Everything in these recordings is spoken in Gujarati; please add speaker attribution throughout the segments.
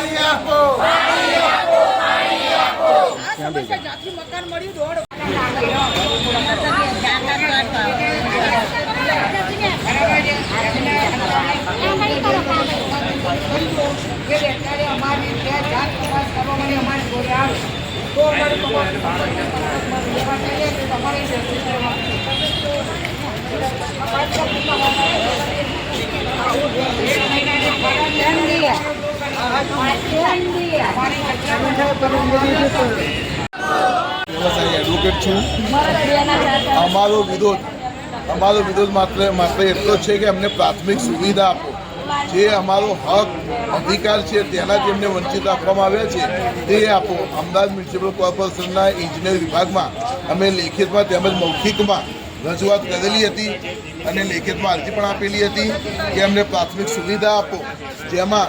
Speaker 1: પાણી આપો પાણી આપો જાત તપાસ કરવા માટે અમારે જોડે આવે તો અમારી તમારી
Speaker 2: વ્યવસાયી એડવોકેટ છું. અમારો વિરોધ અમારો વિરોધ માત્ર માત્ર એટલો છે કે અમને પ્રાથમિક સુવિધા આપો. જે અમારો હક, અધિકાર છે તેના જેમને વંચિત આપવામાં આવ્યા છે, તે આપો. અમદાવાદ મ્યુનિસિપલ કોર્પોરેશનના ઇજનેર વિભાગમાં અમે લેખિતમાં તેમજ મૌખિકમાં રજૂઆત કરેલી હતી અને લેખિતમાં અરજી પણ આપેલી હતી કે અમને પ્રાથમિક સુવિધા આપો. જેમાં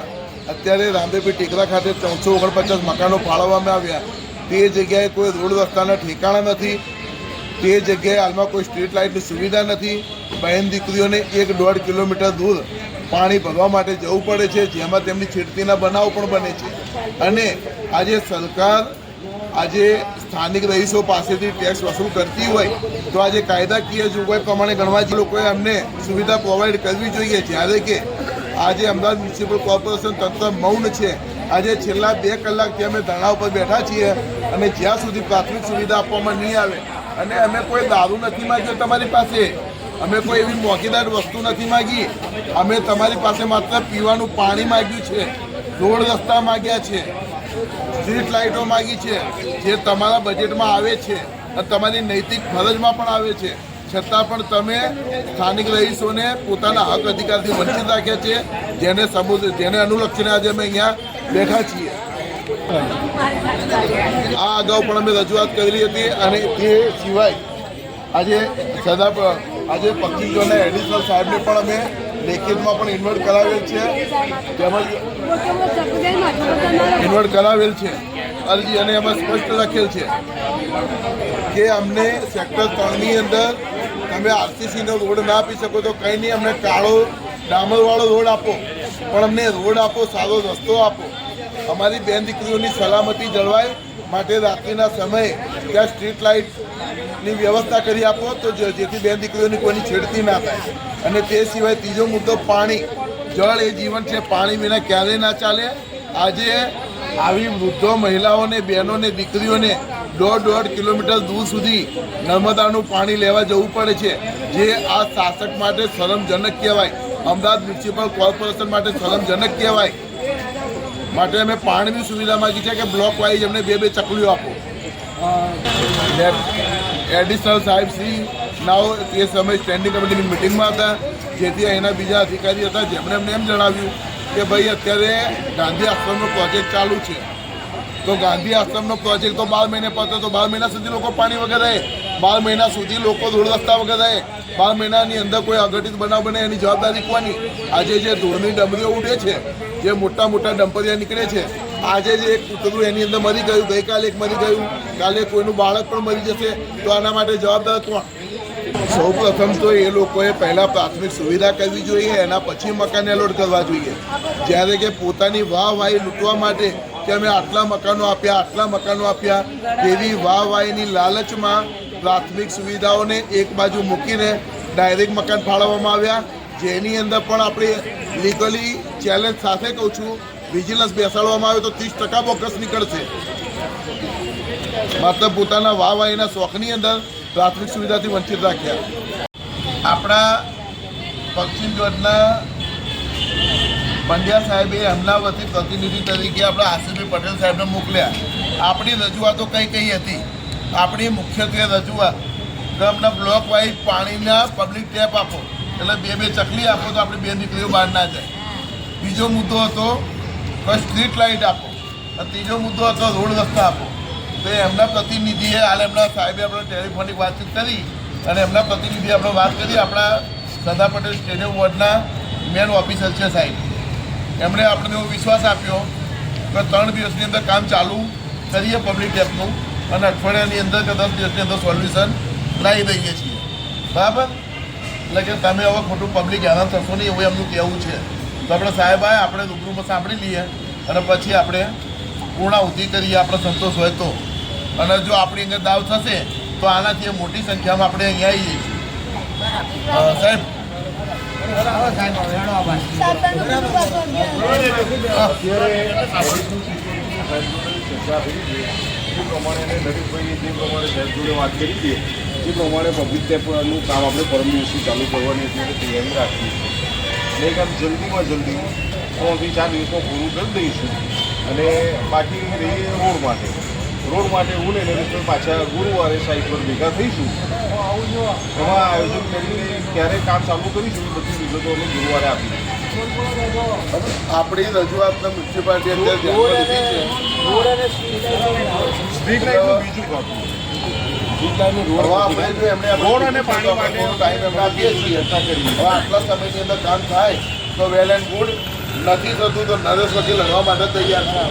Speaker 2: અત્યારે રામદેવી ટેકરા ખાતે ત્રણસો ઓગણપચાસ મકાનો ફાળવવામાં આવ્યા. તે જગ્યાએ કોઈ રોડ રસ્તાના ઠેકાણા નથી. તે જગ્યાએ હાલમાં કોઈ સ્ટ્રીટ લાઇટની સુવિધા નથી. બહેન દીકરીઓને એક દોઢ કિલોમીટર દૂર પાણી ભરવા માટે જવું પડે છે, જેમાં તેમની છેડતીના બનાવ પણ બને છે. અને આજે સરકાર, આજે સ્થાનિક રહીશો પાસેથી ટેક્સ વસૂલ કરતી હોય, તો આજે કાયદાકીય જોગવાઈ પ્રમાણે ગણવા જે લોકોએ અમને સુવિધા પ્રોવાઈડ કરવી જોઈએ. જ્યારે કે આજે અમદાવાદ મ્યુનિસિપલ કોર્પોરેશન તંત્ર મૌન છે. આજે છેલ્લા બે કલાકથી અમે ધરણા ઉપર બેઠા છીએ અને જ્યાં સુધી પ્રાથમિક સુવિધા આપવામાં નહીં આવે અને અમે કોઈ દારૂ નથી માગ્યો તમારી પાસે, અમે કોઈ એવી મોંઘીદાર વસ્તુ નથી માંગી, અમે તમારી પાસે માત્ર પીવાનું પાણી માંગ્યું છે, રોડ રસ્તા માગ્યા છે, સ્ટ્રીટ લાઇટો માંગી છે, જે તમારા બજેટમાં આવે છે અને તમારી નૈતિક ફરજમાં પણ આવે છે. છતાં પણ તમે સ્થાનિક રહીશોને પોતાના હક અધિકારથી વંચિત રાખ્યા છે, જેને સમુદ્ર જેને અનુલક્ષીને આજે અમે અહીંયા બેઠા છીએ. આ અગાઉ પણ અમે રજૂઆત કરેલી હતી અને તે સિવાય આજે સદા આજે પક્ષીજોના એડિશનલ સાહેબને પણ અમે લેખિતમાં પણ ઇન્વર્ટ કરાવેલ છે. તેમજ ઇન્વર્ટ કરાવેલ છે. અરજી અને એમાં સ્પષ્ટ લખેલ છે કે અમને સેક્ટર ત્રણની અંદર તમે આરસીસીનો રોડ ના આપી શકો તો કંઈ નહીં, અમને કાળો ડામરવાળો રોડ આપો, પણ અમને રોડ આપો, સારો રસ્તો આપો. અમારી બેન દીકરીઓની સલામતી જળવાય માટે રાત્રિના સમયે ત્યાં સ્ટ્રીટ લાઇટની વ્યવસ્થા કરી આપો, તો જેથી બેન દીકરીઓની કોઈની છેડતી ના થાય. અને તે સિવાય ત્રીજો મુદ્દો પાણી. જળ એ જીવન છે, પાણી વિના ક્યારેય ના ચાલે. આજે આવી વૃદ્ધો, મહિલાઓને, બહેનોને, દીકરીઓને દોઢ દોઢ કિલોમીટર દૂર સુધી નર્મદાનું પાણી લેવા જવું પડે છે, જે આ શાસક માટે શરમજનક કહેવાય. અમદાવાદ મ્યુનિસિપલ કોર્પોરેશન માટે શરમજનક કહેવાય. માટે અમે પાણીની સુવિધા માગી છે કે બ્લોક વાઇઝ અમને બે બે ચકલીઓ આપો. એડિશનલ સાહેબ શ્રી નાઓ, તે સમયે સ્ટેન્ડિંગ કમિટીની મિટિંગમાં હતા. જેથી અહીંના બીજા અધિકારી હતા, જેમણે અમને એમ જણાવ્યું કે ભાઈ અત્યારે ગાંધી આશ્રમનો પ્રોજેક્ટ ચાલુ છે. તો ગાંધી આશ્રમનો પ્રોજેક્ટ તો બાર મહિને પતે, તો બાર મહિના સુધી લોકો પાણી વગર રહે. બાર મહિના સુધી લોકો ધૂળ રસ્તા વગર રહે. બાર મહિનાની અંદર કોઈ અઘટિત બનાવ બને, એની જવાબદારી કોની? આજે જે ધૂળની ડમરીઓ ઉડે છે, જે મોટા મોટા ડમ્પરિયા નીકળે છે, આજે જે એક કૂતરું એની અંદર મરી ગયું, ગઈકાલે એક મરી ગયું, કાલે કોઈનું બાળક પણ મરી જશે, તો આના માટે જવાબદાર કોણ? સૌ પ્રથમ તો એ લોકોએ પહેલાં પ્રાથમિક સુવિધા કરવી જોઈએ, એના પછી મકાન એલોટ કરવા જોઈએ. જ્યારે કે પોતાની વાહ વાહી લૂંટવા માટે કે અમે આટલા મકાનો આપ્યા, આટલા મકાનો આપ્યા. તેવી વાહ વાહીની લાલચમાં પ્રાથમિક સુવિધાઓને એક બાજુ મૂકીને ડાયરેક્ટ મકાન ફાળવવામાં આવ્યા. જેની અંદર પણ આપણે લીગલી ચેલેન્જ સાથે કહું છું વિજિલન્સ બેસાડવામાં આવે તો ત્રીસ ટકા બોકસ નીકળશે. માત્ર પોતાના વાહ વાહીના શોખની અંદર પ્રાથમિક સુવિધાથી વંચિત રાખ્યા. આપણા પશ્ચિમ જોડના પંડ્યા સાહેબે એમના પ્રતિનિધિ તરીકે આપણા આસિફભાઈ પટેલ સાહેબને મોકલ્યા. આપણી રજૂઆતો કઈ કઈ હતી? આપણી મુખ્યત્વે રજૂઆત કે અમને બ્લોક વાઇઝ પાણીના પબ્લિક ટેપ આપો. એટલે બે બે ચકલી આપો તો આપણી બે દીકરીઓ બહાર ના જાય. બીજો મુદ્દો હતો સ્ટ્રીટ લાઇટ આપો. ત્રીજો મુદ્દો હતો, રોડ રસ્તા આપો. તો એમના પ્રતિનિધિએ હાલ એમના સાહેબે આપણે ટેલિફોનિક વાતચીત કરી અને એમના પ્રતિનિધિએ આપણે વાત કરી આપણા સરદાર પટેલ સ્ટેડિયમ વોર્ડના મેન ઓફિસર છે સાહેબ. એમણે આપણને એવો વિશ્વાસ આપ્યો કે ત્રણ દિવસની અંદર કામ ચાલુ કરીએ પબ્લિક ટેપનું અને અઠવાડિયાની અંદર કે દસ દિવસની અંદર સોલ્યુશન લાવી દઈએ છીએ. બરાબર? એટલે કે તમે હવે ખોટું પબ્લિક હેરાન થશો નહીં એવું એમનું કહેવું છે. તો આપણે સાહેબ આવે આપણે રૂબરૂમાં સાંભળી લઈએ અને પછી આપણે પૂર્ણાહુતિ કરીએ આપણો સંતોષ હોય તો. અને જો આપણી અંદર દાવ થશે તો આનાથી મોટી સંખ્યામાં આપણે અહીંયા આવીએ છીએ. સાહેબ
Speaker 3: પ્રમાણે એને નરેશભાઈએ જે પ્રમાણે સાહેબ વાત કરી છે એ પ્રમાણે પબ્લિક ટેપનું કામ આપણે પરમ દિવસથી ચાલુ કરવાની અત્યારે તૈયારી રાખીએ છીએ ને કામ જલ્દીમાં જલ્દી ત્રણથી ચાર દિવસમાં પૂરું કરી દઈશું અને બાકી રહીએ રોડ માટે રોડ માટે હું ને નરેશભાઈ પાછા ગુરુવારે સાઈડ પર ભેગા થઈશું. એમાં આયોજન કરીને ક્યારે કામ ચાલુ કરીશું એ બધી વિગતો અમે ગુરુવારે આપીશું.
Speaker 2: આપણી રજૂઆતને મ્યુનિસિપાલિટી અંદર
Speaker 3: સ્ટ્રીટ લાઇટનું બીજું કામ.
Speaker 2: આપણે જો એમને
Speaker 3: રોડ અને પાણી માટે
Speaker 2: ટાઈમ આપીએ છીએ. હવે આટલા સમયની અંદર કામ થાય તો વેલ એન્ડ ગુડ નથી થતું તો નરેશ વકીલ લડવા માટે તૈયાર છે.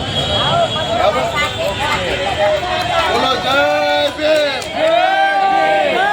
Speaker 2: Bola Jai Bim! Jai Bim!